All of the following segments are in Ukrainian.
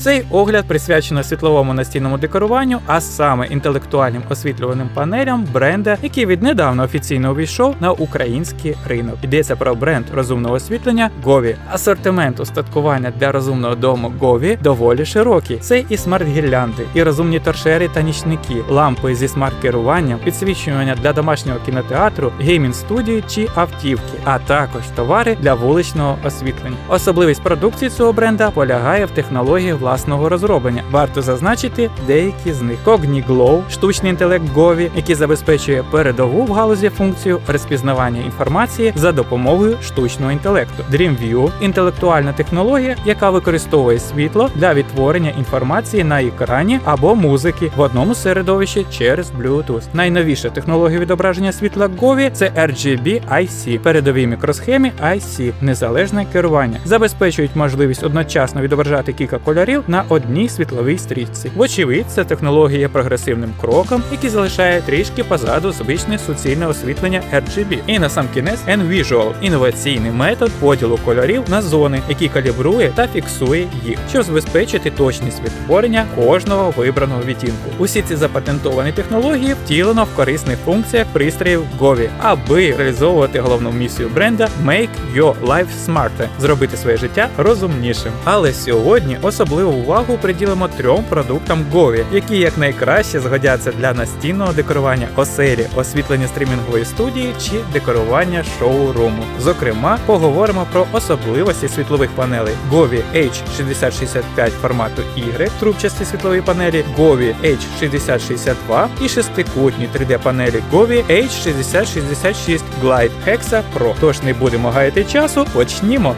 Цей огляд присвячено світловому настільному декоруванню, а саме інтелектуальним освітлюваним панелям бренда, який віднедавна офіційно увійшов на український ринок. Йдеться про бренд розумного освітлення Govі. Асортимент устаткування для розумного дому Govі доволі широкий. Це і смарт-гірлянди, і розумні торшери та нічники, лампи зі смарт-керуванням, підсвічування для домашнього кінотеатру, геймінг-студії чи автівки, а також товари для вуличного освітлення. Особливість продукції цього бренда полягає в технології власного розроблення. Варто зазначити деякі з них: Cogni Glow, штучний інтелект Govі, який забезпечує передову в галузі функцію розпізнавання інформації за допомогою штучного інтелекту. DreamView – інтелектуальна технологія, яка використовує світло для відтворення інформації на екрані або музики в одному середовищі через Bluetooth. Найновіша технологія відображення світла Govі – це RGB IC, передовій мікросхемі IC, незалежне керування, забезпечують можливість одночасно відображати кілька кольорів на одній світловій стрічці. Вочевидь, це технологія прогресивним кроком, який залишає трішки позаду звичне суцільне освітлення RGB. І на сам кінець N-Visual – інноваційний метод поділу кольорів на зони, який калібрує та фіксує їх, щоб забезпечити точність відтворення кожного вибраного відтінку. Усі ці запатентовані технології втілено в корисних функціях пристроїв Govі, аби реалізовувати головну місію бренда Make Your Life Smarter – зробити своє життя розумнішим. Але сьогодні особливу увагу приділимо трьом продуктам Govі, які якнайкраще згодяться для настінного декорування оселі, освітлення стрімінгової студії чи декорування шоу-руму. Зокрема, поговоримо про особливості світлових панелей Govі H6065 формату Y, трубчасті світлові панелі Govі H6062 і шестикутні 3D панелі Govі H6066 Glide Hexa Pro. Тож не будемо гаяти часу, почнімо.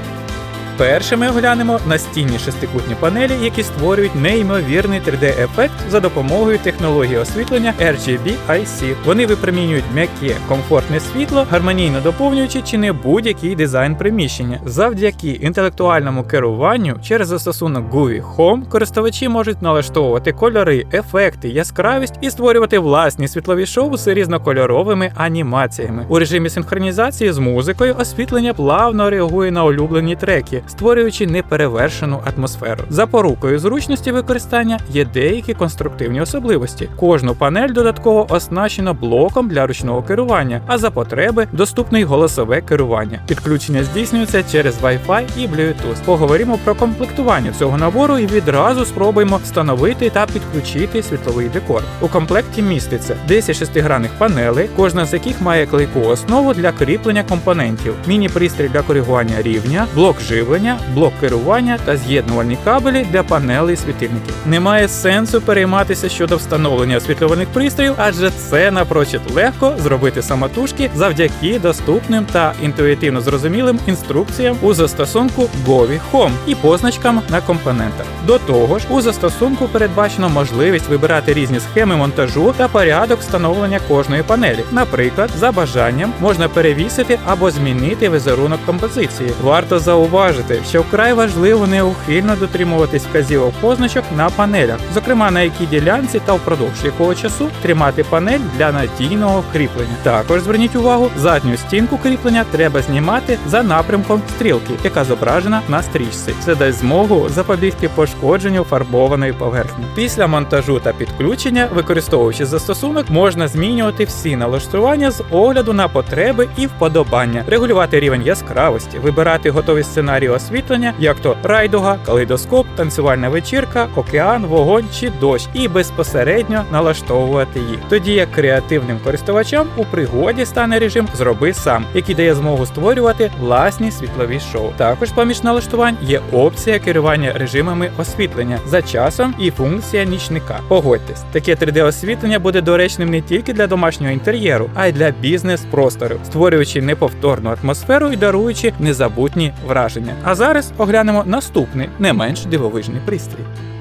Першими оглянемо настінні шестикутні панелі, які створюють неймовірний 3D-ефект за допомогою технології освітлення RGB IC. Вони випромінюють м'яке, комфортне світло, гармонійно доповнюючи чи не будь-який дизайн приміщення. Завдяки інтелектуальному керуванню через застосунок GUI Home користувачі можуть налаштовувати кольори, ефекти, яскравість і створювати власні світлові шоу з різнокольоровими анімаціями. У режимі синхронізації з музикою освітлення плавно реагує на улюблені треки створюючи неперевершену атмосферу. Запорукою зручності використання є деякі конструктивні особливості. Кожну панель додатково оснащено блоком для ручного керування, а за потреби доступне й голосове керування. Підключення здійснюється через Wi-Fi і Bluetooth. Поговоримо про комплектування цього набору і відразу спробуємо встановити та підключити світловий декор. У комплекті міститься 10 шестигранних панелей, кожна з яких має клейку основу для кріплення компонентів, міні-пристрій для коригування рівня, блок живлення, блок керування та з'єднувальні кабелі для панелей світильників. Немає сенсу перейматися щодо встановлення освітлюваних пристроїв, адже це напрочуд легко зробити самотужки завдяки доступним та інтуїтивно зрозумілим інструкціям у застосунку Govі Home і позначкам на компонентах. До того ж, у застосунку передбачено можливість вибирати різні схеми монтажу та порядок встановлення кожної панелі. Наприклад, за бажанням можна перевісити або змінити візерунок композиції. Варто зауважити, що вкрай важливо неухильно дотримуватись вказівок позначок на панелях, зокрема на якій ділянці та впродовж якого часу тримати панель для надійного кріплення. Також зверніть увагу, задню стінку кріплення треба знімати за напрямком стрілки, яка зображена на стрічці. Це дасть змогу запобігти пошкодженню фарбованої поверхні. Після монтажу та підключення, використовуючи застосунок, можна змінювати всі налаштування з огляду на потреби і вподобання, регулювати рівень яскравості, вибирати готові сценарії освітлення, як то райдуга, калейдоскоп, танцювальна вечірка, океан, вогонь чи дощ, і безпосередньо налаштовувати їх. Тоді як креативним користувачам у пригоді стане режим Зроби сам, який дає змогу створювати власні світлові шоу. Також поміж налаштувань є опція керування режимами освітлення за часом і функція нічника. Погодьтесь, таке 3D-освітлення буде доречним не тільки для домашнього інтер'єру, а й для бізнес-простору, створюючи неповторну атмосферу і даруючи незабутні враження. А зараз оглянемо наступний не менш дивовижний пристрій.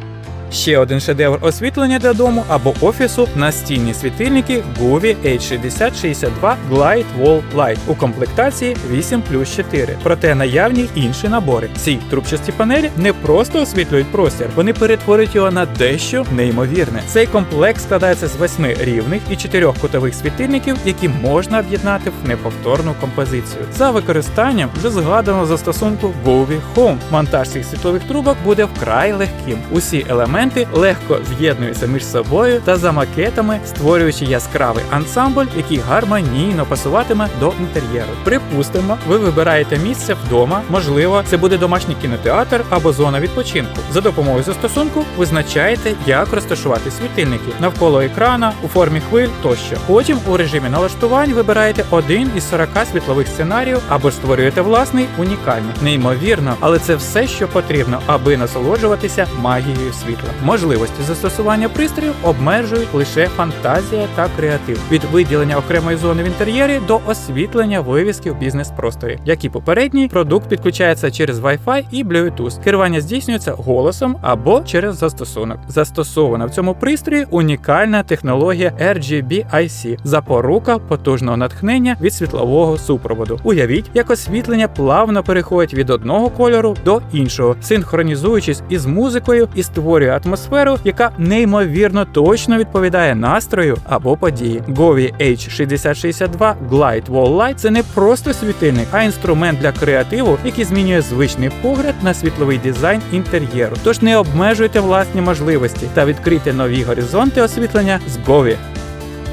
Ще один шедевр освітлення для дому або офісу настінні світильники Govі H6062 Glide Wall Light у комплектації 8 плюс 4. Проте наявні інші набори. Ці трубчасті панелі не просто освітлюють простір, вони перетворюють його на дещо неймовірне. Цей комплект складається з восьми рівних і чотирьох кутових світильників, які можна об'єднати в неповторну композицію. За використанням вже згаданого застосунку Govі Home. Монтаж цих світлових трубок буде вкрай легким. Усі елементи легко з'єднуються між собою та за макетами, створюючи яскравий ансамбль, який гармонійно пасуватиме до інтер'єру. Припустимо, ви вибираєте місце вдома, можливо, це буде домашній кінотеатр або зона відпочинку. За допомогою застосунку визначаєте, як розташувати світильники навколо екрана, у формі хвиль тощо. Потім у режимі налаштувань вибираєте один із 40 світлових сценаріїв або створюєте власний унікальний. Неймовірно, але це все, що потрібно, аби насолоджуватися магією світла. Можливості застосування пристрою обмежують лише фантазія та креатив від виділення окремої зони в інтер'єрі до освітлення вивіски в бізнес-просторі. Як і попередній, продукт підключається через Wi-Fi і Bluetooth. Керування здійснюється голосом або через застосунок. Застосована в цьому пристрої унікальна технологія RGB-IC – запорука потужного натхнення від світлового супроводу. Уявіть, як освітлення плавно переходить від одного кольору до іншого, синхронізуючись із музикою і створює атмосферу, яка неймовірно точно відповідає настрою або події. Govі H6062 Glide Wall Light – це не просто світильник, а інструмент для креативу, який змінює звичний погляд на світловий дизайн інтер'єру. Тож не обмежуйте власні можливості та відкрийте нові горизонти освітлення з Govі.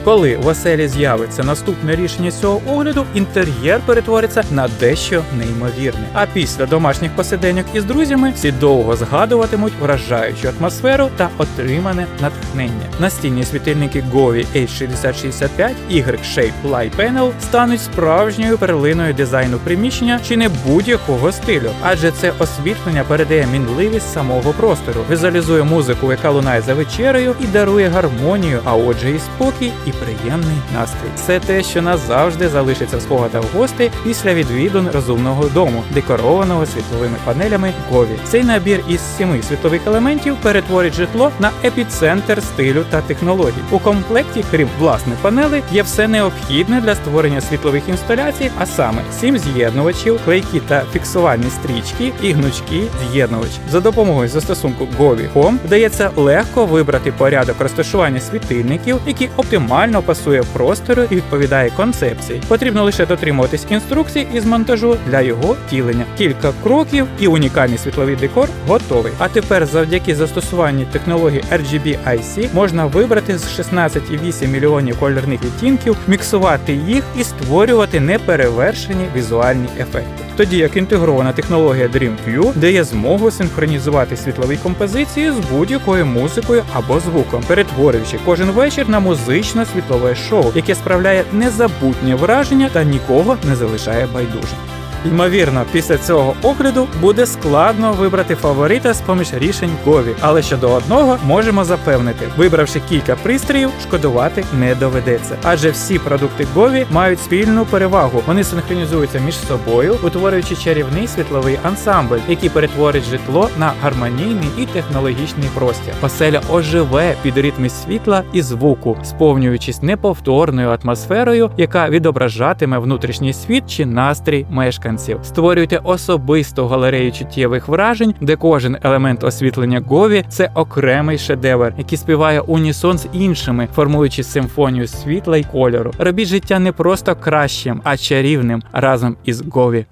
Коли в оселі з'явиться наступне рішення цього огляду, інтер'єр перетвориться на дещо неймовірне. А після домашніх посиденьок із друзями всі довго згадуватимуть вражаючу атмосферу та отримане натхнення. Настінні світильники Govі H6065 Y-Shape Light Panel стануть справжньою перлиною дизайну приміщення чи не будь-якого стилю, адже це освітлення передає мінливість самого простору, візуалізує музику, яка лунає за вечерею, і дарує гармонію, а отже, і спокій, і приємний настрій. Це те, що назавжди залишиться в спогадах гостей після відвідин розумного дому, декорованого світловими панелями Гові. Цей набір із сіми світлових елементів перетворить житло на епіцентр стилю та технологій. У комплекті, крім власних панелей, є все необхідне для створення світлових інсталяцій, а саме сім з'єднувачів, клейкі та фіксувальні стрічки і гнучки з'єднувач. За допомогою застосунку Govі Home вдається легко вибрати порядок розташування світильників, які оптимально пасує простору і відповідає концепції. Потрібно лише дотримуватись інструкцій із монтажу для його втілення. Кілька кроків і унікальний світловий декор готовий. А тепер, завдяки застосуванню технології RGB-IC, можна вибрати з 16,8 мільйонів кольорних відтінків, міксувати їх і створювати неперевершені візуальні ефекти. Тоді як інтегрована технологія DreamView дає змогу синхронізувати світлові композиції з будь-якою музикою або звуком, перетворюючи кожен вечір на музично світлове шоу, яке справляє незабутнє враження та нікого не залишає байдужим. Ймовірно, після цього огляду буде складно вибрати фаворита з поміж рішень Гові, але щодо одного можемо запевнити, вибравши кілька пристроїв, шкодувати не доведеться. Адже всі продукти Гові мають спільну перевагу. Вони синхронізуються між собою, утворюючи чарівний світловий ансамбль, який перетворить житло на гармонійний і технологічний простір. Оселя оживе під ритми світла і звуку, сповнюючись неповторною атмосферою, яка відображатиме внутрішній світ чи настрій мешканців. Створюйте особисту галерею чуттєвих вражень, де кожен елемент освітлення Гові це окремий шедевр, який співає унісон з іншими, формуючи симфонію світла й кольору. Робіть життя не просто кращим, а чарівним разом із Гові.